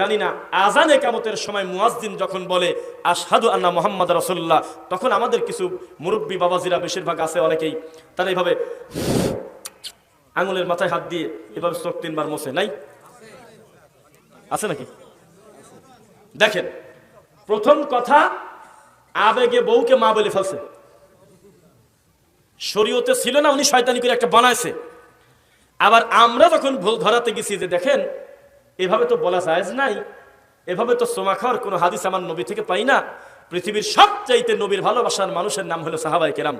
জানি না আজানে কামতের সময় মুয়াজ্জিন যখন বলে, আশহাদু আন্না মোহাম্মদ রসুল্লাহ তখন আমাদের কিছু মুরব্বী বাবাজিরা বেশিরভাগ আছে অনেকেই, তারা এইভাবে আঙুলের মাথায় হাত দিয়ে এভাবে চোখ তিনবার মোছে, নাই? আছে নাকি? দেখেন, প্রথম কথা, আবেগে বউকে মা বলে ফেলছে। শরীয়তে ছিল না, উনি শয়তানি করে একটা বানাইছে। আবার আমরা যখন ভুল ধরাতে গেছি যে দেখেন এভাবে তো বলা যায় নাই। এভাবে তো সোমা খাওয়ার কোনো হাদিস আমার নবী থেকে পাই না। পৃথিবীর সবচাইতে নবীর ভালোবাসার মানুষের নাম হলো সাহাবাই কেরাম।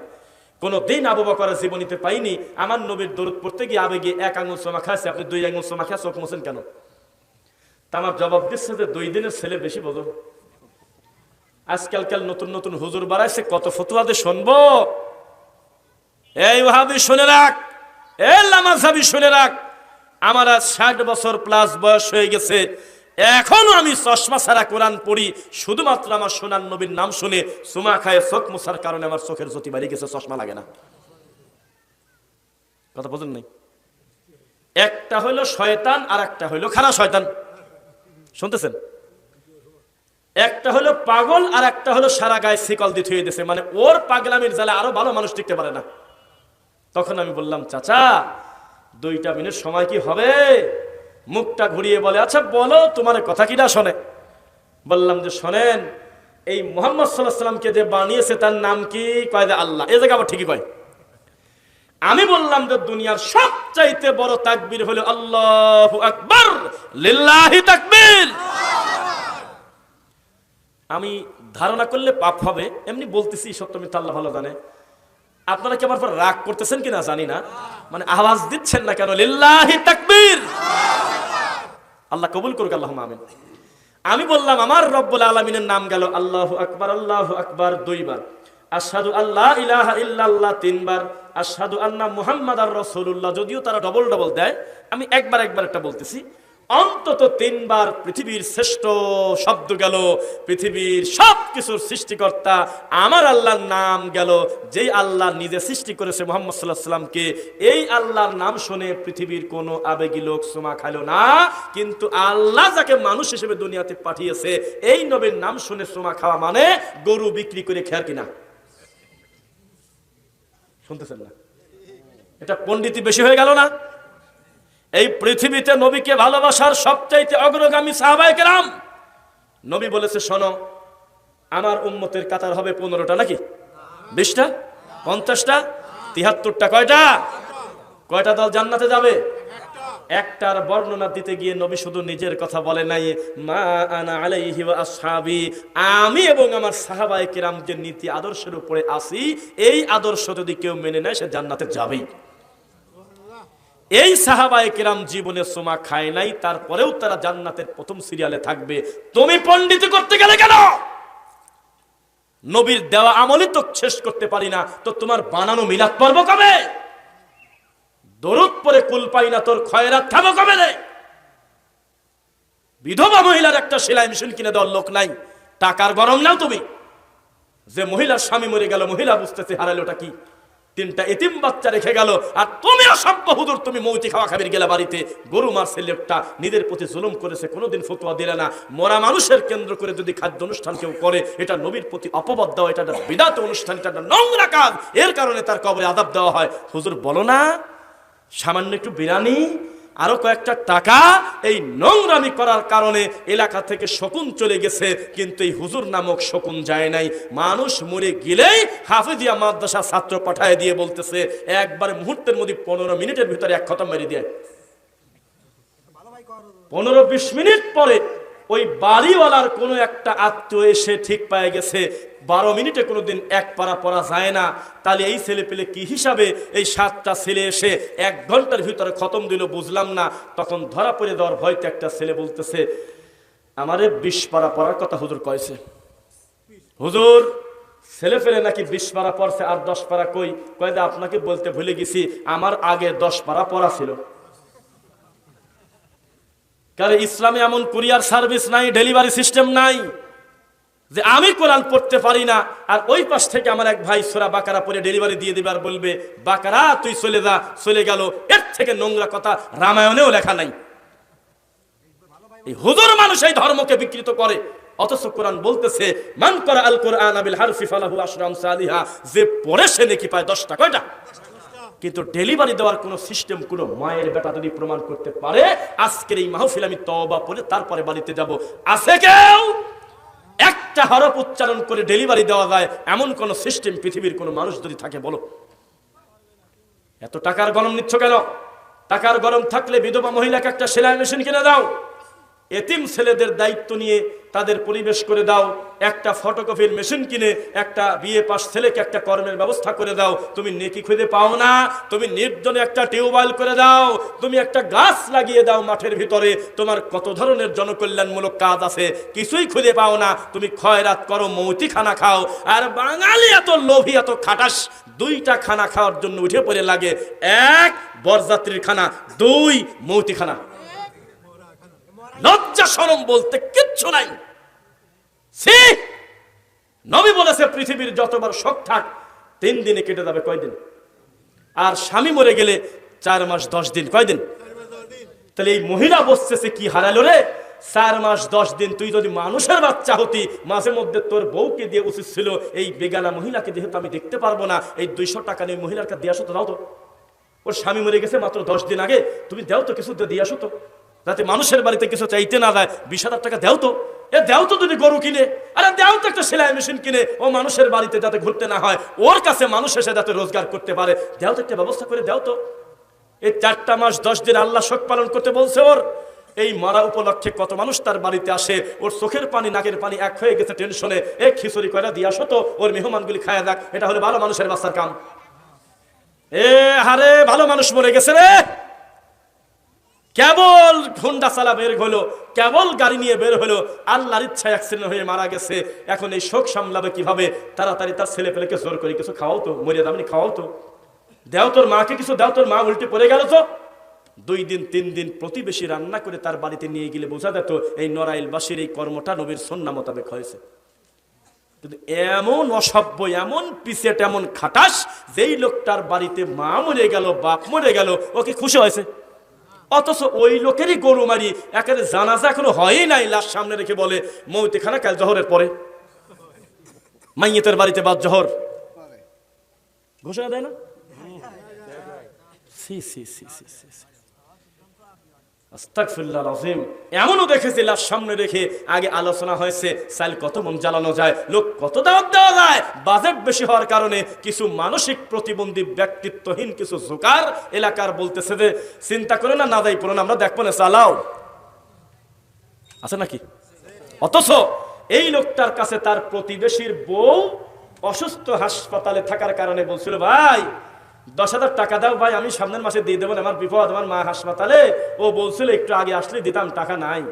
কোনো দিন আবু বকরের জীবনীতে পাইনি। আমার নবীর দরুদ পড়তে গিয়ে আবেগে এক আঙুল সোমা খাচ্ছে আপনি দুই আঙুল সোমা খায় চোখ মোছেন কেন? তা আমার জবাব দিচ্ছে যে দুই দিনের ছেলে বেশি বোঝো। আজকালকাল নতুন নতুন হুজুর বাড়াইছে, কত ফতুয়াতে শুনব? এই ওহাবি শুনে রাখ। এ লামাজাবি শুনে রাখ। আমার আজ ষাট বছর প্লাস বয়স হয়ে গেছে। এখনও আমি চশমা ছাড়া কোরআন পড়ি, শুধুমাত্র আমার সোনার নবীর নাম শুনে সুমা খায়, চোখ মুছার কারণে আমার চোখের জ্যোতি বাড়ি গেছে, চশমা লাগে না। কথা বোঝেন নাই? একটা হইল শয়তান আর একটা হইল খারাপ শয়তান। শুনতেছেন? একটা হলো পাগল আর একটা হলো সারা গায়ে শিকল দিয়ে থুয়ে দিছে। মানে ওর পাগলামির জালে আরও ভালো মানুষ টিকতে পারে না। তখন আমি বললাম, চাচা দুইটা মিনিট সময় কি হবে? মুখটা ঘুরিয়ে বলে আচ্ছা বলো, তোমার কথা কিনা শোনে। বললাম যে, শোনেন, এই মোহাম্মদ সাল্লাহ সাল্লামকে যে বানিয়েছে, তার নাম কি? কয় যে, আল্লাহ। এ জায়গা আবার ঠিকই কয়। আমি বললাম যে, দুনিয়ার সবচাইতে বড় তাকবির হলো, আল্লাহ আকবার, লিল্লাহি তাকবীর। আমি ধারণা করলে পাপ হবে, এমনি বলতেছি, সত্য মিথ্যা আল্লাহ ভালো জানে। আপনারা কি আমার পর রাগ করতেছেন কিনা জানি না। মানে আওয়াজ দিচ্ছেন না কেন? লিল্লাহি তাকবীর। আল্লাহ কবুল করুক আল্লাহ আমিন। আমি বললাম, আমার রব্বুল আলমিনের নাম গেল আল্লাহু আকবার আল্লাহু আকবার দুইবার। আশহাদু আল্লাহ ইলাহা ইল্লাল্লাহ তিনবার। আশহাদু আন্না মুহাম্মাদার রাসূলুল্লাহ। যদিও তারা ডবল ডবল দেয়, আমি একবার একবার একটা বলতেছি। অন্তত তিনবার পৃথিবীর শ্রেষ্ঠ শব্দ গেল, পৃথিবীর সব কিছুর সৃষ্টিকর্তা আমার আল্লাহর নাম গেল। যেই আল্লাহ নিজে সৃষ্টি করেছে মোহাম্মদ সাল্লাহ সাল্লামকে এই আল্লাহর নাম শুনে পৃথিবীর কোনো আবেগী লোক সোমা খাইল না। কিন্তু আল্লাহ যাকে মানুষ হিসেবে দুনিয়াতে পাঠিয়েছে, এই নবীর নাম শুনে সোমা খাওয়া মানে গরু বিক্রি করে খেয়ার কিনা। শুনতেছেন না? এটা পণ্ডিতি বেশি হয়ে গেল না? এই পৃথিবীতে নবীকে ভালোবাসার সবচাইতে অগ্রগামী সাহাবাই কেরাম। নবী বলেছে, শোনো, আমার উম্মতের কাতার হবে পনেরোটা নাকি? বিশটা? পঞ্চাশটা? তিহাত্তরটা? কয়টা? কয়টা দল জান্নাতে যাবে? একটার বর্ণনা দিতে গিয়ে নবী শুধু নিজের কথা বলে নাই, মা আমি এবং আমার সাহাবায়ে কিরাম যে নীতি আদর্শের উপরে আসি, এই আদর্শ যদি কেউ মেনে নেয়, সে জান্নাতে যাবেই। এই সাহাবায়ে কিরাম জীবনে সোমা খায় নাই, তারপরেও তারা জান্নাতের প্রথম সিরিয়ালে থাকবে। তুমি পণ্ডিত করতে গেলে কেন? নবীর দেওয়া আমলই তো শেষ করতে পারি না, তো তোমার বানানো মিলাদ পর্ব কবে? দরুদ পরে কুল পাই না, তোর খয়রাত থামো কবে রে? বিধবা মহিলার একটা সেলাই মেশিন কিনে দেওয়ার লোক নাই, টাকার গরম নাও তুমি। যে মহিলার স্বামী মরে গেল, মহিলা বুঝতেছে হারালোটা কি? তিনটা এতিম বাচ্চা রেখে গেল। আর তুমি অসভ্য হুদুর তুমি মৌতি খাওয়া খাবির গেলে বাড়িতে। গরু মারছে লেপটা, নিজের প্রতি জুলুম করেছে, কোনোদিন ফতুয়া দিলে না। মরা মানুষের কেন্দ্র করে যদি খাদ্য অনুষ্ঠান কেউ করে, এটা নবীর প্রতি অপবাদ দেওয়া, এটা একটা বিদাত অনুষ্ঠান, এটা একটা নোংরা কাজ। এর কারণে তার কবরে আদাব দেওয়া হয়। হুজুর, বলো না, সামান্য একটু বিরানি আরও কয়েকটা টাকা এই নোংরামি করার কারণে এলাকা থেকে শকুন চলে গেছে, কিন্তু এই হুজুর নামক শকুন যায় নাই। মানুষ মরে গেলেই হাফিজিয়া মাদ্রাসা ছাত্র পাঠায় দিয়ে বলতেছে, একবার মুহূর্তের মধ্যে পনেরো মিনিটের ভিতরে এক খতম মেরে দেয়। পনেরো বিশ মিনিট পরে ওই বাড়িওয়ালার কোনো একটা আত্মীয় এসে ঠিক পায়ে গেছে। বারো মিনিটে কোনো দিন এক পারা পড়া যায় না। তাহলে এই ছেলে পেলে কি হিসাবে এই সাতটা ছেলে এসে এক ঘণ্টার ভিতরে খতম দিল বুঝলাম না। তখন ধরা পড়ে দেওয়ার ভয়তে একটা ছেলে বলতেছে, আমারে বিশ পারা পড়ার কথা হুজুর কয়েছে হুজুর, ছেলে ফেলে নাকি বিশ পারা পড়ছে, আর দশ পারা কই? কয়দা আপনাকে বলতে ভুলে গেছি, আমার আগে দশ পারা পড়া ছিল। কারণ ইসলামে এমন কুরিয়ার সার্ভিস নাই, ডেলিভারি সিস্টেম নাই? যে আমি কোরআন পড়তে পারি না, আর ওই পাশ থেকে আমার এক ভাই সোরা বাকারা পরে ডেলিভারি দিয়ে দিবে আর বলবে, বাকারা, তুই চলে যা, চলে গেল। এর থেকে নোংরা কথা রামায়ণেও লেখা নাই। হুজুর মানুষ এই ধর্মকে বিকৃত করে। অথচ কোরআন বলতেছে, মান করা আল কোরআন আবিল হারফি ফালাহু আশরাম সালিহা। যে পড়ে সে নাকি পায় দশটা, কয়টা? কিন্তু ডেলিভারি দেওয়ার কোনো সিস্টেম কোনো মায়ের বেটা যদি প্রমাণ করতে পারে, আজকের এই মাহফিল আমি তওবা পড়ে তারপরে বাড়িতে যাব। আছে কেউ? একটা হরফ উচ্চারণ করে ডেলিভারি দেওয়া যায়, এমন কোন সিস্টেম পৃথিবীর কোনো মানুষ যদি থাকে, বলো। এত টাকার গরম নিচ্ছ কেন? টাকার গরম থাকলে বিধবা মহিলাকে একটা সেলাই মেশিন কিনে দাও। এতিম ছেলেদের দায়িত্ব নিয়ে তাদের পরিবেশ করে দাও, একটা ফটোকপির মেশিন কিনে একটা বিয়ে পাস ছেলেকে একটা কর্মের ব্যবস্থা করে দাও। তুমি নেকি খুঁজে পাও না, তুমি নির্জনে একটা টিউবওয়েল করে দাও, তুমি একটা গাছ লাগিয়ে দাও মাঠের ভিতরে। তোমার কত ধরনের জনকল্যাণমূলক কাজ আছে, কিছুই খুঁজে পাও না। তুমি খয়রাত করো, মৌতি খানা খাও। আর বাঙালি এত লোভী, এত খাটাস, দুইটা খানা খাওয়ার জন্য উঠে পড়ে লাগে। এক, বরযাত্রীর খানা, দুই, মৌতি খানা। লজ্জা সরম বলতে কিচ্ছু নাই। সে নবী বলেছে, পৃথিবীর যতবার শোক থাক, তিন দিনে কেটে যাবে কয়দিন? আর স্বামী মরে গেলে চার মাস, দশ দিন, কয়দিন? তাহলে এই মহিলা বসতেছে কি হারালো রে? চার মাস, দশ দিন, তুই যদি মানুষের বাচ্চা হতি, মাঝে মধ্যে তোর বউকে দিয়ে উচিত ছিল, এই বেগানা মহিলাকে যেহেতু আমি দেখতে পারব না, এই দুইশো টাকা নিয়ে মহিলার কাছে দিয়ে আসো তো, দাও তো। ওর স্বামী মরে গেছে মাত্র দশ দিন আগে, তুমি দেও তো কিছু দিয়ে আসো তো। যাতে মানুষের বাড়িতে কিছু চাইতে না যায় বিশ হাজার টাকা দেও তো। এ দেও তো যদি গরু কিনে, আরে দেও তো একটা সেলাই মেশিন কিনে, ও মানুষের বাড়িতে যাতে ঘুরতে না হয়, ওর কাছে মানুষ এসে যাতে রোজগার করতে পারে, দেও তো একটা ব্যবস্থা করে দেও তো। এই চারটা মাস, দশ দিন আল্লাহ শোক পালন করতে বলছে ওর। এই মরা উপলক্ষে কত মানুষ তার বাড়িতে আসে, ওর চোখের পানি, নাকের পানি এক হয়ে গেছে টেনশনে, এ খিচুড়ি করে দিয়ে আসো তো, ওর মেহমানগুলি খায় দেখ এটা হলো ভালো মানুষের বাচ্চার কাম। এ হারে, ভালো মানুষ মরে গেছে রে! কেবল হুন্ডা চালা বের হলো, কেবল গাড়ি নিয়ে বের হলো, আল্লাহর ইচ্ছা অ্যাক্সিডেন্ট হয়ে মারা গেছে। এখন এই শোক সামলাবে কীভাবে? তাড়াতাড়ি তার ছেলে পেলেকে জোর করে কিছু খাওয়াও তো, মরিয়া দামনি খাওয়াও তো। দেও তোর মাকে কিছু, দেও তোর মা উল্টে পড়ে গেল তো। দুই দিন, তিন দিন প্রতিবেশী রান্না করে তার বাড়িতে নিয়ে গেলে বোঝা যেত, এই নড়াইলবাসীর এই কর্মটা নবীর সন্না মোতাবেক হয়েছে। কিন্তু এমন অসভ্য, এমন পিসেট, এমন খাটাস, যেই লোকটার বাড়িতে মা মরে গেল, বাপ মরে গেল ওকে খুশি হয়েছে? অথচ ওই লোকেরই গরু মারি। একেবারে জানাজা এখনও হয়ই নাই, লাশ সামনে রেখে বলে, মৌতিখানা কাল জহরের পরে। মাইয়েতের বাড়িতে বাদ জহর। ঘোষণা দেয় না? সি সি সি সি সি এমনও দেখেছি, লাশ সামনে রেখে আগে আলোচনা হয়েছে, সাইল কত মন জ্বালানো যায়, লোক কত দাওয়াত দেওয়া যায়। বাজেট বেশি হওয়ার কারণে কিছু মানসিক প্রতিবন্ধী ব্যক্তিত্বহীন কিছু জোকার এলাকার বলতেছে যে, চিন্তা করে না না দেয় না, আমরা দেখব না, চালাও। আছে নাকি? অথচ এই লোকটার কাছে তার প্রতিবেশীর বউ অসুস্থ হাসপাতালে থাকার কারণে বলছিল, ভাই দশ হাজার টাকা দাও ভাই, আমি সামনের মাসে দিয়ে দেবো আমার বিপদ, আমার মা হাসপাতালে। ও বলছিল, একটু আগে আসলে দিতাম, টাকা নাই।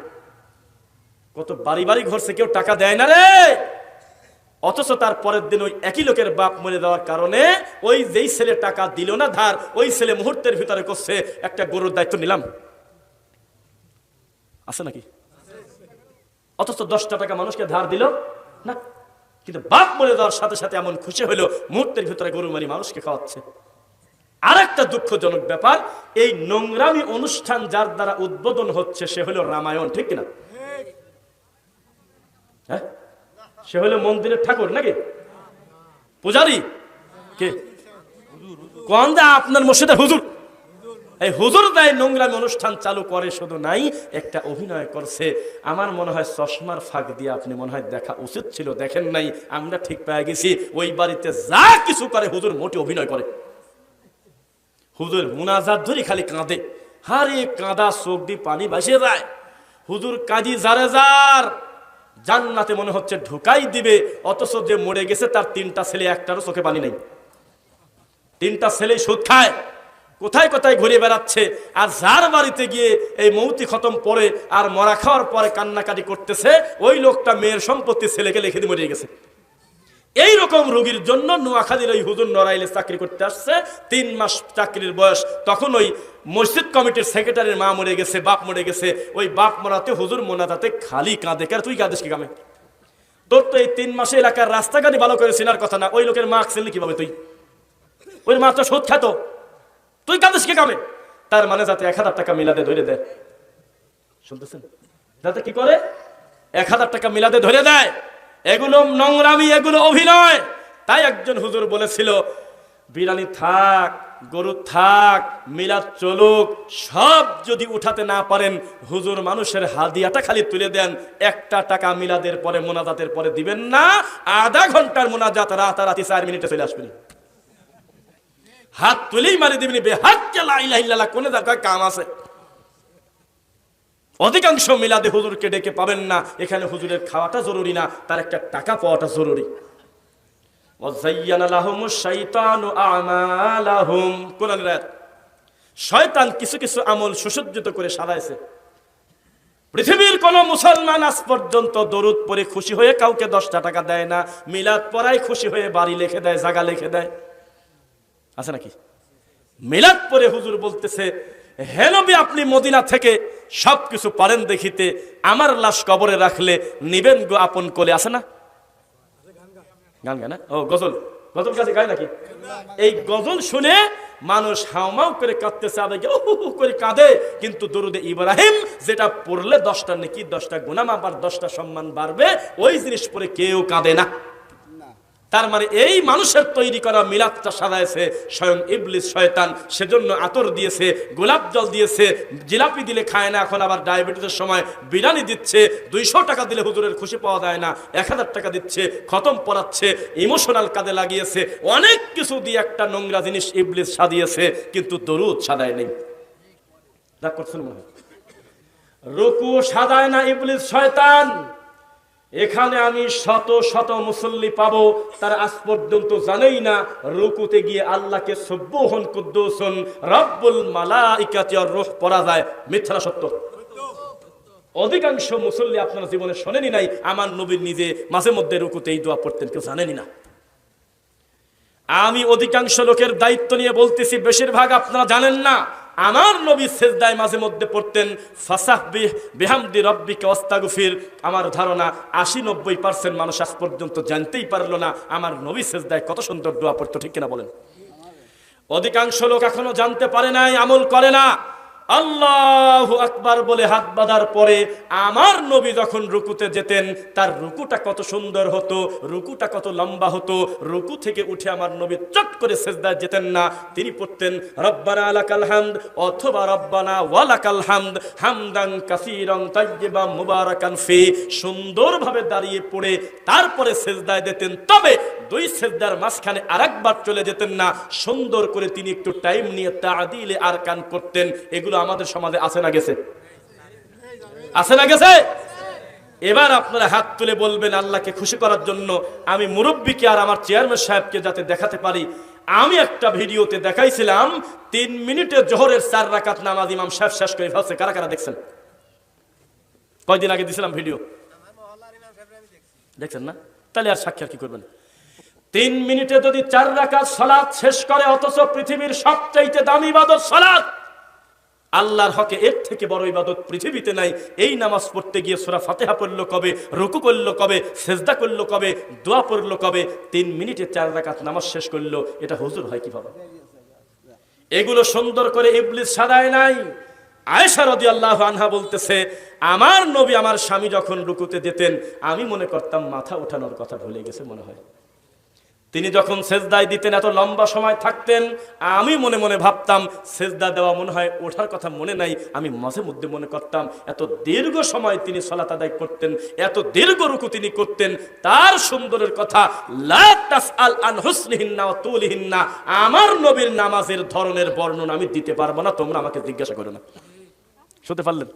কত বাড়ি বাড়ি ঘরছে, কেউ টাকা দেয় না রে। অথচ তার পরের দিন ওই একই লোকের বাপ মরে দেওয়ার কারণে ওই যেই ছেলে টাকা দিল না ধার, ওই ছেলে মুহূর্তের ভিতরে করছে, একটা গরুর দায়িত্ব নিলাম। আছে নাকি? অথচ দশটা টাকা মানুষকে ধার দিল না? কিন্তু বাপ মরে দেওয়ার সাথে সাথে এমন খুশি হলো মুহূর্তের ভিতরে গরু মারি মানুষকে খাওয়াচ্ছে। আরেকটা দুঃখজনক ব্যাপার, এই নোংরামি অনুষ্ঠান যার দ্বারা উদ্বোধন হচ্ছে সে হলো রামায়ণ, ঠিক কিনা? হ্যাঁ? সে হলো মন্দিরের ঠাকুর নাকি? পূজারি? কে? কোন দা আপনার মসজিদে হুজুর? এই হুজুর দায় নোংরামি অনুষ্ঠান চালু করে, শুধু নাই, একটা অভিনয় করছে। আমার মনে হয় চশমার ফাঁক দিয়ে আপনি মনে হয় দেখা উচিত ছিল, দেখেন নাই, আমরা ঠিক পেয়ে গেছি। ওই বাড়িতে যা কিছু করে, হুজুর মোটে অভিনয় করে। হুজুর মুনাজাত ধরে খালি কাঁদে। হারে কাঁদা চোখ দিয়ে পানি ভাসে যায়। হুজুর কাজী জারে যার জান্নাতে মনে হচ্ছে ঢুকাই দিবে, অথচ যে মরে গেছে তার তিনটা ছেলে একটারও চোখে পানি নেই। তিনটা ছেলে সুদ খায়। কোথায় কোথায় ঘুরে বেড়াচ্ছে। আর যার বাড়িতে গিয়ে এই মৌতি খতম পরে আর মরা খাওয়ার পরে কান্নাকাটি করতেছে, ওই লোকটা মেয়ের সম্পত্তি ছেলেকে লিখে দিয়ে মরে গেছে। এই রকম রোগীর জন্য নোয়াখালীর ওই হুজুর নড়াইলে চাকরি করতে আসছে। তিন মাস চাকরির বয়স। তখন ওই মসজিদ কমিটির সেক্রেটারির মা মরে গেছে, বাপ মরে গেছে। ওই বাপ মরাতে হুজুর মোনাজাতে খালি কাঁদে। কার তুই কাঁদিস কি কামে? তোর তো এই তিন মাসে এলাকার রাস্তাঘাটই ভালো করে চেনার কথা না। ওই লোকের মা চিনলি কীভাবে তুই? ওই মা তো সুদ খাতো। তুই কাঁদিস কি কামে? তার মানে যাতে এক হাজার টাকা মিলাতে ধরে দেয়। শুনতেছেন? যাতে কি করে? এক হাজার টাকা মিলাতে ধরে দেয়। এগুলো নোংরামি, এগুলো অভিনয়। তাই একজন হুজুর বলেছিল বিরানি থাক, গরু থাক, মিলাদ চলুক, সব যদি উঠাতে না পারেন, হুজুর মানুষের হাদিয়াটা খালি তুলে দেন। একটা টাকা মিলাদের পরে, মোনাজাতের পরে দিবেন না। আধা ঘণ্টার মোনাজাত রাতারাতি চার মিনিটে চলে আসবেন হাত তুলেই মারি দিবনি বেহাত কোনে জায়গায় কাম আছে? অধিকাংশ মিলাদে হুজুরকে ডেকে পাবেন না। এখানে হুজুরের খাওয়াটা জরুরি না, তার একটা টাকা পাওয়াটা জরুরি। শয়তান কিছু কিছু আমল সুসজ্জিত করে সাজাইছে। পৃথিবীর কোন মুসলমান আজ পর্যন্ত দরুদ পরে খুশি হয়ে কাউকে দশটা টাকা দেয় না, মিলাদ পরাই খুশি হয়ে বাড়ি লিখে দেয় জায়গা লিখে দেয়। আছে নাকি? মিলাদ পরে হুজুর বলতেছে হেনবি আপনি মদিনা থেকে সবকিছু পারেন দেখিতে, আমার লাশ কবরে রাখলে নিবেন গো আপন কোলে। আছে না? গান গায় না? ও, গজল। গজল কাছে গায় নাকি? এই গজল শুনে মানুষ হাউমাউ করে কাঁদতেছে, আবেগে করে কাঁদে। কিন্তু দরুদে ইব্রাহিম যেটা পড়লে দশটা নাকি, দশটা গুনাম আবার দশটা সম্মান বাড়বে, ওই জিনিস পরে কেউ কাঁদে না। তার মানে এই মানুষের তৈরি করা মিলাদটা সাজাইছে স্বয়ং ইবলিস, শয়তান। সেজন্য আতর দিয়েছে, গোলাপ জল দিয়েছে, জিলাপি দিলে খায় না, এখন আবার ডায়াবেটিসের সময় বিরিয়ানি দিচ্ছে, দুইশো টাকা দিলে হুজুরের খুশি পাওয়া যায় না, এক হাজার টাকা দিচ্ছে, খতম পড়াচ্ছে, ইমোশনাল কাজে লাগিয়েছে, অনেক কিছু দিয়ে একটা নোংরা জিনিস ইবলিস সাজিয়েছে, কিন্তু দরুদ সাদায় নেই। রাগ করছেন রুকু সাদায় না ইবলিস, শয়তান। এখানে আমি শত শত মুসল্লি পাব, তার আজ পর্যন্ত জানেই না, রুকুতে গিয়ে আল্লাহকে সব্বহন কুদ্দুসন, রব্বুল মালাইকাতি আর রূহ পড়া যায়, মিথ্যা সত্য? অধিকাংশ মুসল্লি আপনারা জীবনে শোনেনি নাই, আমার নবীর নিজে মাঝে মধ্যে রুকুতে এই দোয়া পড়তেন, কেউ জানেনি না। আমি অধিকাংশ লোকের দায়িত্ব নিয়ে বলতেছি, বেশিরভাগ আপনারা জানেন না আমার নবী সেজদায় মাঝে মধ্যে পড়তেন ফাসাহ বেহামদি রব্বিকে অস্তাগুফির আমার ধারণা, আশি নব্বই পার্সেন্ট মানুষ আজ পর্যন্ত জানতেই পারল না আমার নবী সেজদায় কত সুন্দর দোয়া পড়তো, ঠিক কিনা বলেন? অধিকাংশ লোক এখনও জানতে পারে নাই, আমল করে না। আল্লাহ আকবার বলে হাত বাঁধার পরে আমার নবী যখন রুকুতে যেতেন, তার রুকুটা কত সুন্দর হতো, রুকুটা কত লম্বা হতো, রুকু থেকে উঠে আমার নবী চট করে সেজদায় যেতেন না। তিনি পড়তেন, রব্বানা আলাকাল হামদ অথবা রব্বানা ওয়ালাকাল হামদ, হামদান কাসিরং তাইয়্যিবা মুবারাকান ফি। সুন্দরভাবে দাঁড়িয়ে পড়ে, তারপরে সেজদায় দিতেন তবে দুই সেজদার মাঝখানে আরেকবার চলে যেতেন না। সুন্দর করে তিনি একটু টাইম নিয়ে তাদিলে আর কান করতেন এগুলো আমাদের সমাজে আছে না গেছে? আছে না গেছে? এবার আপনারা হাত তুলে বলবেন আল্লাহকে খুশি করার জন্য, আমি মুরব্বীকে আর আমার চেয়ারম্যান সাহেবকে যাতে দেখাতে পারি। আমি একটা ভিডিওতে দেখাইছিলাম, তিন মিনিটে জোহরের চার রাকাত নামাজ ইমাম সাহেব শেষ করে ফেলছে। কারা কারা দেখছেন? কয়দিন আগে দিছিলাম ভিডিও? দেখছেন না? তাহলে আর সাক্ষী আর কি করবেন? তিন মিনিটে যদি চার রাকাত সলাৎ শেষ করে, অথচ পৃথিবীর সবচাইতে দামি ইবাদত সলাৎ। আল্লাহর হকে এর থেকে বড় ইবাদত পৃথিবীতে নাই। এই নামাজ পড়তে গিয়ে সোরা ফাতেহা পড়ল কবে? রুকু করল কবে? সেজদা করল কবে? দোয়া পড়ল কবে? তিন মিনিটে চার রাকাত নামাজ শেষ করল। এটা হুজুর হয় কীভাবে? এগুলো সুন্দর করে ইবলিস সাদায় নাই। আয়েশা আল্লাহ আনহা বলতেছে, আমার নবী আমার স্বামী যখন রুকুতে যেতেন, আমি মনে করতাম মাথা ওঠানোর কথা ভুলে গেছে মনে হয়। তিনি যখন সেজদায় দিতেন, এত লম্বা সময় থাকতেন, আমি মনে মনে ভাবতাম, সেজদা দেওয়া মনে হয় ওঠার কথা মনে নাই, আমি মাঝে মধ্যে মনে করতাম, এত দীর্ঘ সময় তিনি সলাত আদায় করতেন, এত দীর্ঘ রুকু তিনি করতেন, তার সুন্দরের কথা তুলিহিন্না, আমার নবীর নামাজের ধরনের বর্ণনা আমি দিতে পারব না, তোমরা আমাকে জিজ্ঞাসা করো না। শুনতে পারলেন?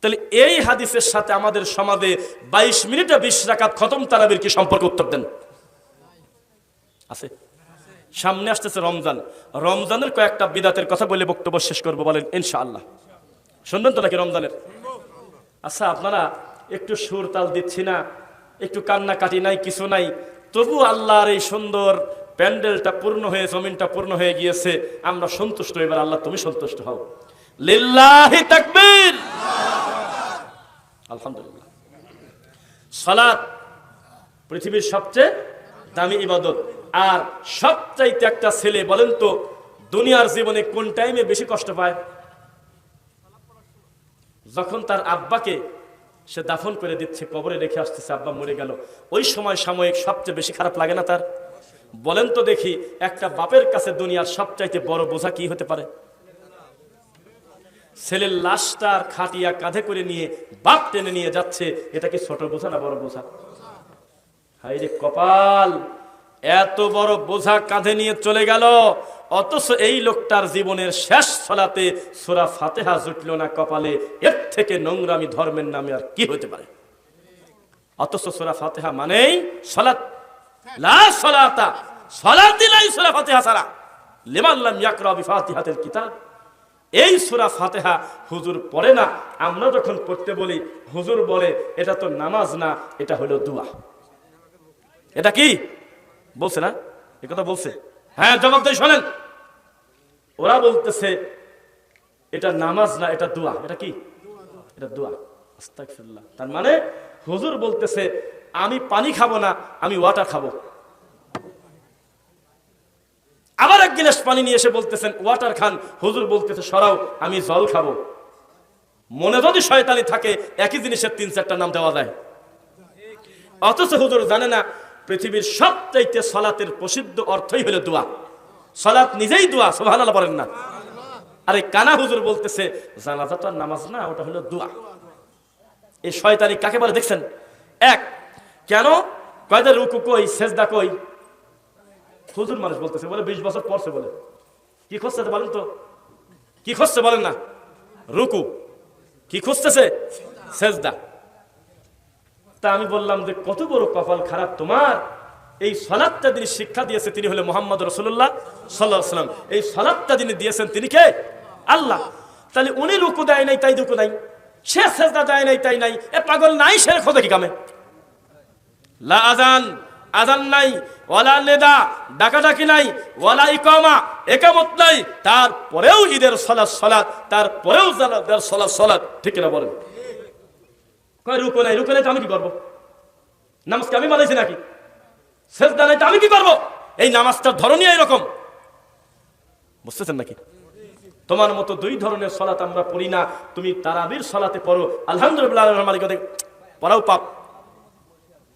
তাহলে এই হাদিসের সাথে আমাদের সমাজে বাইশ মিনিটে বিশ রাকাত খতম তারাবির কি সম্পর্ক উত্তর দেন? আছে। সামনে আসতেছে রমজান। রমজানের কয়েকটা বিদাতের কথা বলে বক্তব্য শেষ করব বলেন, ইনশাআল্লাহ। শুনবেন তো নাকি রমজানের? আচ্ছা আপনারা একটু সুর তাল দিচ্ছি না, একটু কান্নাকাটি নাই, কিছু নাই। তবু আল্লাহর এই সুন্দর প্যান্ডেলটা পূর্ণ হয়ে, জমিনটা পূর্ণ হয়ে গিয়েছে। আমরা সন্তুষ্ট, এবার আল্লাহ তুমি সন্তুষ্ট হও। লিল্লাহি আলহামদুলিল্লাহ। সালাত পৃথিবীর সবচেয়ে দামি ইবাদত। আর সবচাইতে একটা ছেলে, বলেন তো, দুনিয়ার জীবনে কোন টাইমে বেশি কষ্ট পায়? যখন তার আব্বাকে সে দাফন করে দিচ্ছে, কবরে রেখে আসতেছে, আব্বা মরে গেল। ওই সময় সাময়িক সবচেয়ে বেশি খারাপ লাগে না তার? বলেন তো দেখি, একটা বাপের কাছে দুনিয়ার সবচাইতে বড় বোঝা কি হতে পারে? ছেলের লাশটার খাটিয়া কাঁধে করে নিয়ে বাপ টেনে নিয়ে যাচ্ছে, এটা কি ছোট বোঝা না বড় বোঝা? হাই রে কপাল! এত বড় বোঝা কাঁধে নিয়ে চলে গেল। অথচ এই লোকটার জীবনের শেষ ছলাতে সোরা ফাতেহা জুটল না কপালে। এর থেকে নোংরামি ধর্মের নামে আর কি হতে পারে? অথচ সোরা ফাতেহা মানেই সলাত। লা সলাতা। সলাতি লাই সোরা ফাতেহা সারা লিমাল্লাম ইয়াকরা বিফাতিহাতিল কিতাব। এই সুরা ফাতেহা হুজুর পড়ে না। আমরা যখন পড়তে বলি, হুজুর বলে, এটা তো নামাজ না, এটা হলো দুয়া। এটা কি? বলছে না? এ কথা বলছে। হ্যাঁ জবাব দিয়ে শোনেন। ওরা বলতেছে, এটা নামাজ না, এটা দোয়া। এটা কি? এটা দোয়া। তার মানে হুজুর বলতেছে, আমি পানি খাব না, আমি ওয়াটার খাব। আবার এক গিলাস পানি নিয়ে এসে বলতেছেন, ওয়াটার খান। হুজুর বলতেছে, সরাও, আমি জল খাব। মনে যদি শয়তানি থাকে, একই জিনিসের তিন চারটা নাম দেওয়া যায়। অথচ হুজুর জানে না পৃথিবীর সবচাইতে সলাতের প্রসিদ্ধ অর্থই হলো দোয়া। সলাত নিজেই দোয়া, সুবহানাল্লাহ বলেন না। আরে কানা হুজুর বলতেছে জানাজা তো আর নামাজ না, ওটা হলো দোয়া। এই শয়তানি কাকে বলে দেখছেন? এক, কেন? কয়দের রুকু কই, সেজদা কই? হুজুর মানুষ বলতেছে, বলে বিশ বছর পরছে বলে। কি খুঁজতেছে বলেন তো? কি খুঁজছে বলেন না? রুকু। কি খুঁজতেছে? সেজদা। তা আমি বললাম যে, কত বড় কপাল খারাপ তোমার? এই সলাদটা যিনি শিক্ষা দিয়েছে, তিনি হলে মোহাম্মদ রসুল্লাহ সাল্লাহ সাল্লাম এই সলাদটা যিনি দিয়েছেন, তিনি কে? আল্লাহ। তাহলে উনি রুকু দেয় নাই, তাই রুকু নাই। সে সেজদা দেয় নাই, তাই নাই। এ পাগল নাই, সে খোঁজে কি কামে। লা আজান আজান নাই, ওয়ালা নেদা, ডাকাডাকি নাই, ওয়ালা ইকামা, একামত নাই। তারপরেও ঈদের সলাৎ সলাৎ, তারপরেও জানাতের সলাৎ সলাৎ, ঠিক না বলেন? কয় নাই রুকো নাই আমি কি করব? নামাজকে আমি বানাইছি নাকি? সেজদা নাই তো আমি কি করব? এই নামাজটার ধরনই এরকম। বুঝতেছেন নাকি? তোমার মতো দুই ধরনের সলাত আমরা পড়ি না। তুমি তারাবির সলাতে পড়ো। আলহামদুলিল্লাহ মালিক পড়াও পাপ।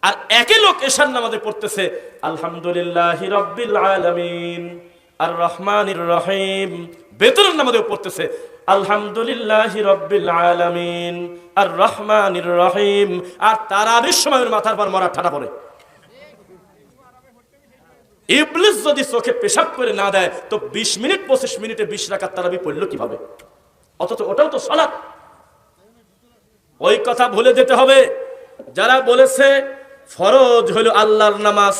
আর একই লোক এশার নামাজে পড়তেছে, আলহামদুলিল্লাহ রব্বিল আলামিন, আর রহমানির রহিম। বেতনের নামাজেও পড়তেছে। আলহামদুলিল্লাহ রব্বিল আলামিন আর রহমানির রহিম। আর তারাবির সময় মাথার পর মরা ঠাটা পড়ে। ইবলিস যদি চোখে পেশাব করে না দেয়, তো বিশ মিনিট, পঁচিশ মিনিটে বিশ রাখার তারাবি পড়ল কীভাবে? অথচ ওটাও তো সলাৎ ওই কথা ভুলে যেতে হবে। যারা বলেছে, ফরজ হলো আল্লাহর নামাজ,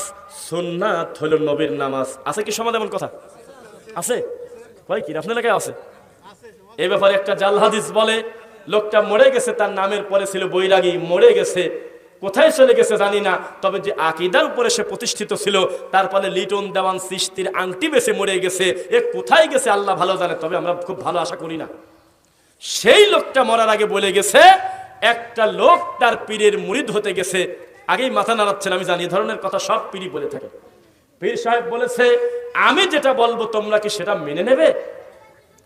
সুন্নাত হলো নবীর নামাজ। আছে কি সমাজ এমন কথা? আছে? কয় কি? আপনার এলাকায় আছে? এই ব্যাপারে একটা জাল হাদিস বলে, লোকটা মরে গেছে, তার নামের পরে ছিল বৈরাগী, মরে গেছে, কোথায় চলে গেছে জানি না, তবে যে আকিদার উপরে সে প্রতিষ্ঠিত ছিল তারপরে লিটন দেওয়ান সৃষ্টির আংটি বেছে মরে গেছে, এ কোথায় গেছে আল্লাহ ভালো জানে, তবে আমরা খুব ভালো আশা করি না। সেই লোকটা মরার আগে বলে গেছে, একটা লোক তার পীরের মুরিদ হতে গেছে, আগেই মাথা নাড়াচ্ছেন, আমি জানি, এ ধরনের কথা সব পীরই বলে থাকে। পীর সাহেব বলেছে, আমি যেটা বলব তোমরা কি সেটা মেনে নেবে?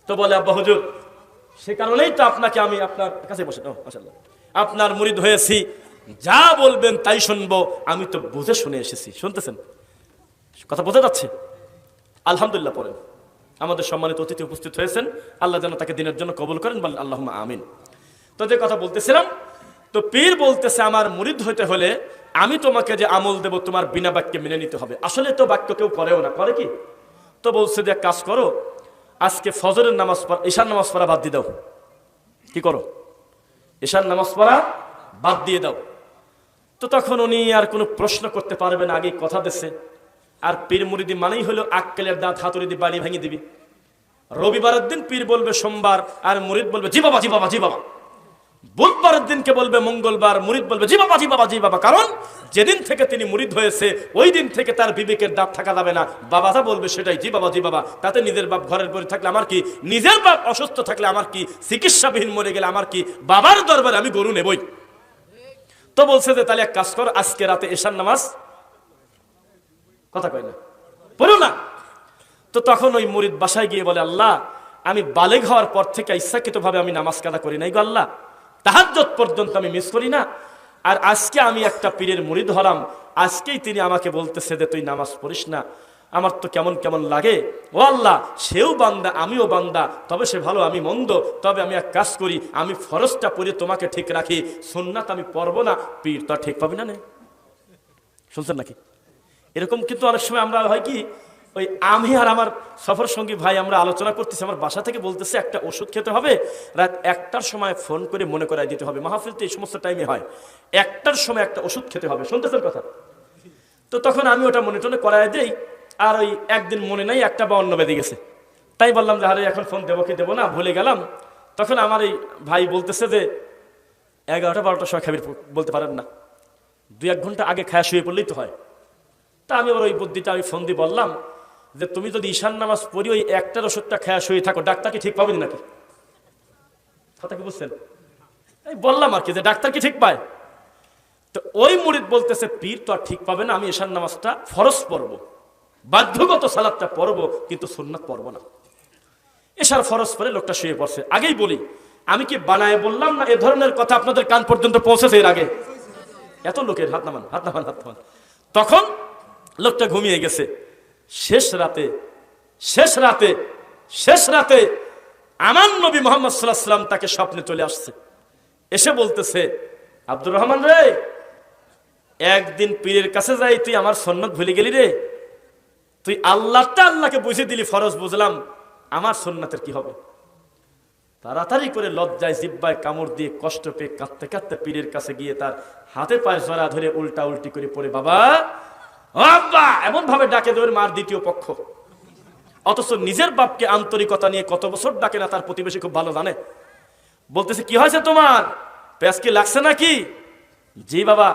তো বলে আব্বা হুজুর সে কারণেই তো আপনাকে আমি আপনার কাছে বসে ও, মাশাআল্লাহ। আপনার মুরিদ হয়েছি যা বলবেন তাই শুনব আমি তো বুঝে শুনে এসেছি। শুনতেছেন? কথা বোঝা যাচ্ছে? আলহামদুলিল্লাহ পরে আমাদের সম্মানিত অতিথি উপস্থিত হয়েছেন। আল্লাহ যেন তাকে দিনের জন্য কবুল করেন বলেন আল্লাহ আমিন। তো যে কথা বলতেছিলাম তো পীর বলতেছে আমার মুরিদ হইতে হলে আমি তোমাকে যে আমল দেব তোমার বিনা বাক্যে মেনে নিতে হবে। আসলে তো বাক্য কেউ করেও না। করে কি? তো বলছে যে কাজ করো আজকে ফজরের নামাজ পড়া ঈশান নামাজ পড়া বাদ দিয়ে দাও। কি করো? ঈশার নামাজ পড়া বাদ দিয়ে দাও। তো তখন উনি আর কোনো প্রশ্ন করতে পারবে না, আগে কথা দিচ্ছে আর পীর মুরিদি মানেই হলো আক্কেলের দাঁত হাতুড়ি দিয়ে বাড়ি ভেঙে দিবি। রবিবারের দিন পীর বলবে সোমবার, আর মুরিদ বলবে, জি বাবা জি বাবা জি বাবা। বুধবারের দিনকে বলবে, মঙ্গলবার, মুরিদ বলবে, জি বাবা জি বাবা জি বাবা। কারণ যেদিন থেকে তিনি মুরিদ হয়েছে, ওই দিন থেকে তার বিবেকের দাঁত থাকা যাবে না। বাবা যা বলবে সেটাই। জি বাবা জি বাবা। তাতে নিজের বাপ ঘরের পরে থাকলে আমার কি? নিজের বাপ অসুস্থ থাকলে আমার কি? চিকিৎসাবিহীন মরে গেলে আমার কি? বাবার দরবারে আমি গরু নেবই। তো বলছে যে, তাহলে এক কাজ কর, আজকে রাতে এশার নামাজ। কথা কয় না? পড়ো না। তো তখন ওই মুরিদ বাসায় গিয়ে বলে, আল্লাহ, আমি বালেগ হওয়ার পর থেকে ইচ্ছাকৃত ভাবে আমি নামাজ কাদা করি নাই গো আল্লাহ। তাহাজ্জত পর্যন্ত আমি মিস করি না। আর আজকে আমি একটা পীরের মুড়ি ধরাম আজকেই তিনি আমাকে বলতেছে যে, তুই নামাজ পড়িস না। আমার তো কেমন কেমন লাগে। ও আল্লাহ, সেও বান্দা, আমিও বান্দা। তবে সে ভালো, আমি মন্দ। তবে আমি এক কাজ করি, আমি ফরজটা পড়ে তোমাকে ঠিক রাখি। সুন্নাত আমি পড়ব না। পীর তো ঠিক পাবি না নে। শুনছেন নাকি? এরকম কিন্তু অনেক সময় আমরা হয় কি ওই আমি আর আমার সফর সঙ্গী ভাই আমরা আলোচনা করতেছি, আমার বাসা থেকে বলতেছে একটা ওষুধ খেতে হবে, রাত একটার সময় ফোন করে মনে করাই দিতে হবে। মাহফিল তো এই সমস্ত টাইমে হয়। একটার সময় একটা ওষুধ খেতে হবে, শুনতেছেন কথা? তো তখন আমি ওটা মনে টনে করাই দেই, আর ওই একদিন মনে নাই, একটা বা অন্য বেঁধে গেছে। তাই বললাম যে, আরে এখন ফোন দেবো কি দেবো না, ভুলে গেলাম। তখন আমার এই ভাই বলতেছে যে, এগারোটা বারোটার সময় খাবি, বলতে পারেন না। দুই এক ঘণ্টা আগে খায়া শুয়ে পড়লেই তো হয়। তা আমি আবার ওই বুদ্ধিটা আমি ফোন দিয়ে বললাম যে তুমি যদি ঈশান নামাজ পড়ি ওই একটার ওষুধটা খেয়া শুয়ে থাকো। ডাক্তার কি ঠিক পাবেন নাকি? কথা কি বুঝছেন? এই বললাম আর কি যে ডাক্তার কি ঠিক পায়? তো ওই মুরিদ বলতেছে, পীর তো আর ঠিক পাবে না, আমি ঈশান নামাজটা ফরজ পড়ব। বাধ্যগত সালাদটা পড়ব, কিন্তু সুন্নাত পড়ব না। এশার ফরজ পরে লোকটা শুয়ে পড়ছে। আগেই বলি, আমি কি বানায় বললাম না এ ধরনের কথা আপনাদের কান পর্যন্ত পৌঁছেছে এর আগে? এত লোকের হাত নামান হাত নামান হাত নামান। তখন লোকটা ঘুমিয়ে গেছে। শেষ রাতে শেষ রাতে শেষ রাতে আমার নবী মোহাম্মদ সাল্লাম তাকে স্বপ্নে চলে আসছে। এসে বলতেছে, আব্দুর রহমান রে, একদিন পীরের কাছে যাই, তুই আমার সন্ন্যত ভুলে গেলি রে। তুই আল্লাহটা আল্লাহকে বুঝে দিলি, ফরজ বুঝলাম, আমার সন্ন্যতের কি হবে? তাড়াতাড়ি করে লজ্জায়, জিব্বায় কামড় দিয়ে, কষ্ট পেয়ে কাঁদতে কাঁদতে পীরের কাছে গিয়ে তার হাতে পায়ে জড়া ধরে উল্টা উল্টি করে পড়ে, বাবা আব্বা এমন ভাবে ডাকে দেবেন মার দ্বিতীয় পক্ষ। অথচ নিজের বাপকে আন্তরিকতা নিয়ে কত বছর ডাকে না, তার প্রতিবেশী খুব ভালো জানে। বলতেছে, কি হয়েছে তোমার? প্যাস কি লাগছে নাকি? জি বাবা,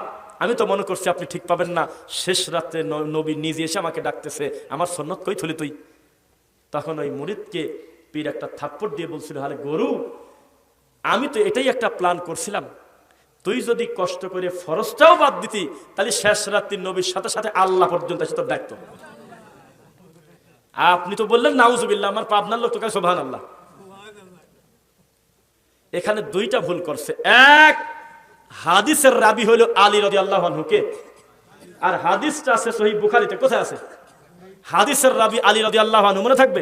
আমি তো মনে করছি আপনি ঠিক পাবেন না। শেষ রাত্রে নবী নিজে এসে আমাকে ডাকতেছে, আমার সন্ন্যত কই থলি তুই? তখন ওই মুরিদকে পীর একটা থাপ্পড় দিয়ে বলছিল আরে গরু, আমি তো এটাই একটা প্ল্যান করছিলাম। তুই যদি কষ্ট করে ফরজটাও বাদ দিতি, তাহলে শেষ রাত্রি নবীর সাথে সাথে আল্লাহ পর্যন্ত এসে তোর দায়িত্ব। আপনি তো বললেন, নাউজুবিল্লাহ, আমার পাবনার লোক তোকে সোভান আল্লাহ এখানে দুইটা ভুল করছে। এক, হাদিসের রাবি হলো আলী রদি আল্লাহ কে আর হাদিসটা আছে সহি বুখারিতে, কোথায় আছে? হাদিসের রাবি আলী রদি আল্লাহ মনে থাকবে?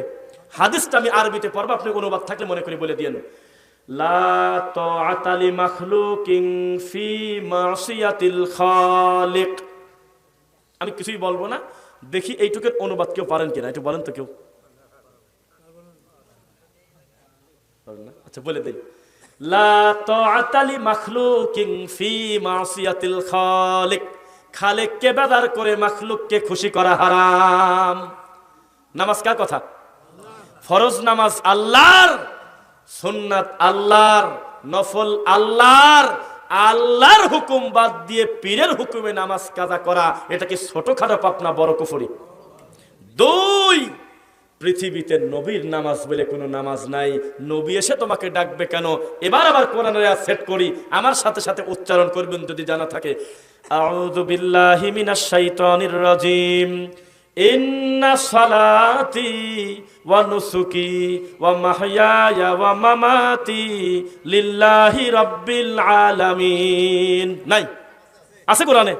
হাদিসটা আমি আরবিতে পড়ব, আপনি অনুবাদ থাকলে মনে করে বলে দিয়েন ফি মাসিয়াতিল আমি কিছুই বলব না। দেখি এইটুকুর অনুবাদ কেউ পারেন কিনা। একটু বলেন তো কেউ? আচ্ছা বলে দিই করে মাখলুককে খুশি করা হারাম। নামাজ কথা? ফরজ নামাজ আল্লাহর। সুন্নাত আল্লাহর, নফল আল্লাহর আল্লাহর হুকুম বাদ দিয়ে পীরের হুকুমে নামাজ কাজা করা, এটা কি ছোটখাটো পাপ না বড় কুফরি? দুই, পৃথিবীতে নবীর নামাজ বলে কোনো নামাজ নাই। নবী এসে তোমাকে ডাকবে কেন? এবার আবার কোরআন সেট করি। আমার সাথে সাথে উচ্চারণ করবেন যদি জানা থাকে। আউযু বিল্লাহি মিনাশ শাইতানির রাজিম। ইন্না সালাতি ওয়া নুসুকি ওয়া মাহইয়ায়া ওয়া মামাতি লিল্লাহি রাব্বিল আলামিন। নাই। আছে কোরআনে?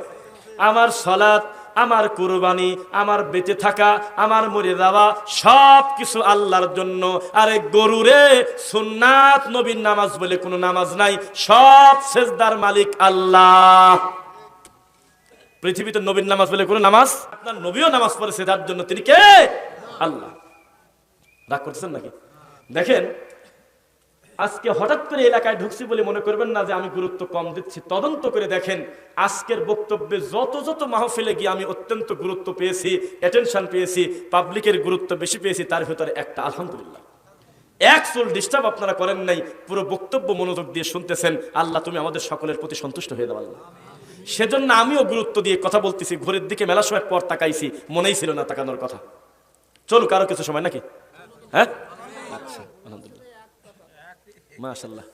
আমার সলাৎ আমার কুরবানি, আমার বেঁচে থাকা, আমার মরে যাওয়া সব কিছু আল্লাহর জন্য। আরে গরুরে সুন্নাত নবীর নামাজ বলে কোনো নামাজ নাই, সব সেজদার মালিক আল্লাহ। পৃথিবীতে নবীর নামাজ বলে কোনো নামাজ? আপনার নবীও নামাজ পড়েছে তার জন্য তিনি কে? আল্লাহ। রাগ করতেছেন নাকি? দেখেন, আজকে হঠাৎ করে এলাকায় ঢুকছি বলে মনে করবেন না যে আমি গুরুত্ব কম দিচ্ছি। তদন্ত করে দেখেন, আজকের বক্তব্যে যত যত মাহফিলে গিয়ে আমি অত্যন্ত গুরুত্ব পেয়েছি অ্যাটেনশন পেয়েছি পাবলিকের গুরুত্ব বেশি পেয়েছি, তার ভিতরে একটা আলহামদুলিল্লাহ। এক চুল ডিস্টার্ব আপনারা করেন নাই, পুরো বক্তব্য মনোযোগ দিয়ে শুনতেছেন, আল্লাহ তুমি আমাদের সকলের প্রতি সন্তুষ্ট হয়ে দেওয়া আল্লাহ। সেজন্য আমিও গুরুত্ব দিয়ে কথা বলতেছি ঘরের দিকে মেলা সময় পর তাকাইছি, মনেই ছিল না তাকানোর কথা। চলুক আরও কিছু সময় নাকি? হ্যাঁ? আচ্ছা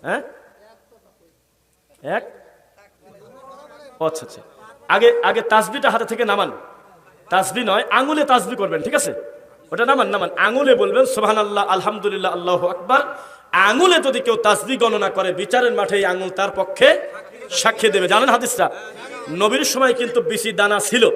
হ্যাঁ? এক? আচ্ছা আচ্ছা। আগে আগে তাসবিটা হাতে থেকে নামান। তাসবি নয়, আঙুলে তাসবি করবেন, ঠিক আছে? ওটা নামান নামান। আঙুলে বলবেন সোহান আল্লাহ আলহামদুলিল্লাহ, আল্লাহ আকবার। আঙুলে যদি কেউ তাসবি গণনা করে, বিচারের মাঠে এই আঙুল তার পক্ষে সাক্ষী দেবে। জানেন হাদিসটা? নবীর সময় কিন্তু বেশি দানা ছিল।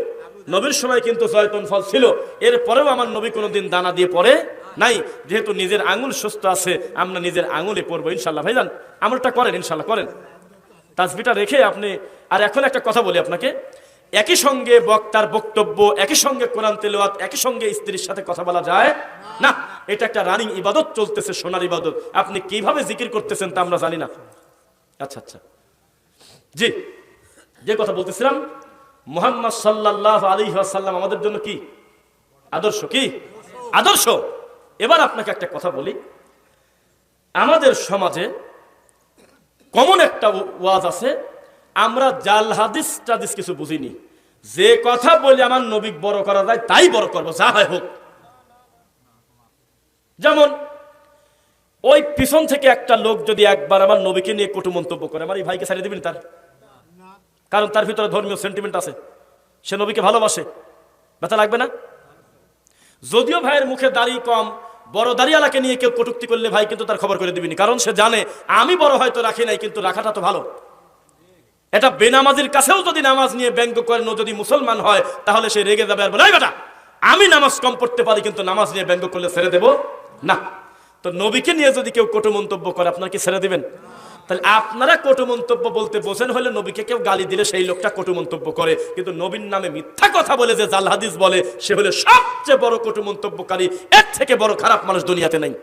নবীর সময় কিন্তু জয়তন ফল ছিল। এরপরেও আমার নবী কোনোদিন দানা দিয়ে পড়ে নাই। যেহেতু নিজের আঙুল সুস্থ আছে, আমরা নিজের আঙুলে পড়ব ইনশাল্লাহ। ভাইজান, আমলটা করেন, ইনশাল্লাহ করেন। তাসবিটা রেখে আপনি, আর এখন একটা কথা বলি আপনাকে। একই সঙ্গে বক্তার বক্তব্য, একই সঙ্গে কোরআন তেলোয়াত একই সঙ্গে স্ত্রীর সাথে কথা বলা যায়? না, এটা একটা রানিং ইবাদত চলতেছে, সোনার ইবাদত। আপনি কীভাবে জিকির করতেছেন তা আমরা জানি না। আচ্ছা আচ্ছা। জি, যে কথা বলতেছিলাম, মোহাম্মদ সাল্লাহ আলী সাল্লাম আমাদের জন্য কি? আদর্শ কি? আদর্শ। এবার আপনাকে একটা কথা বলি। আমাদের সমাজে কমন একটা ওয়াজ আছে, আমরা জাল, হাদিস, টাদিস কিছু বুঝিনি। যে কথা বলে আমার নবী বড় করা যায়, তাই বড় করব, যা হয় হোক। যেমন, ওই পিছন থেকে একটা লোক যদি একবার আমার নবীকে নিয়ে কটু মন্তব্য করে, আমার এই ভাইকে ছাড়িয়ে দিবেন তার? কারণ তার ভিতরে ধর্মীয় সেন্টিমেন্ট আছে। সে নবীকে ভালোবাসে। ব্যথা লাগবে না? যদিও ভাইয়ের মুখে দাড়ি কম, বড় দাড়িয়ালাকে নিয়ে কেউ কটুক্তি করলে ভাই কিন্তু তার খবর করে দিবিনি। কারণ সে জানে, আমি বড় হয়তো রাখি নাই, কিন্তু রাখাটা তো ভালো। এটা বেনামাজির কাছেও যদি নামাজ নিয়ে ব্যঙ্গ করেন, ও যদি মুসলমান হয়, তাহলে সে রেগে যাবে আর বলে, "এই বেটা, আমি নামাজ কম পড়তে পারি, কিন্তু নামাজ নিয়ে ব্যঙ্গ করলে ছেড়ে দেব না। তো নবীকে নিয়ে যদি কেউ কটু মন্তব্য করে, আপনার কি ছেড়ে দিবেন? তাহলে আপনারা কটু মন্তব্য বলতে বোঝেন, হলে নবীকে কেউ গালি দিলে সেই লোকটা কটু মন্তব্য করে। কিন্তু নবীর নামে মিথ্যা কথা বলে যে জাল হাদিস বলে, সে হলে সবচেয়ে বড় কটু মন্তব্যকারী, এর থেকে বড় খারাপ মানুষ দুনিয়াতে নাই।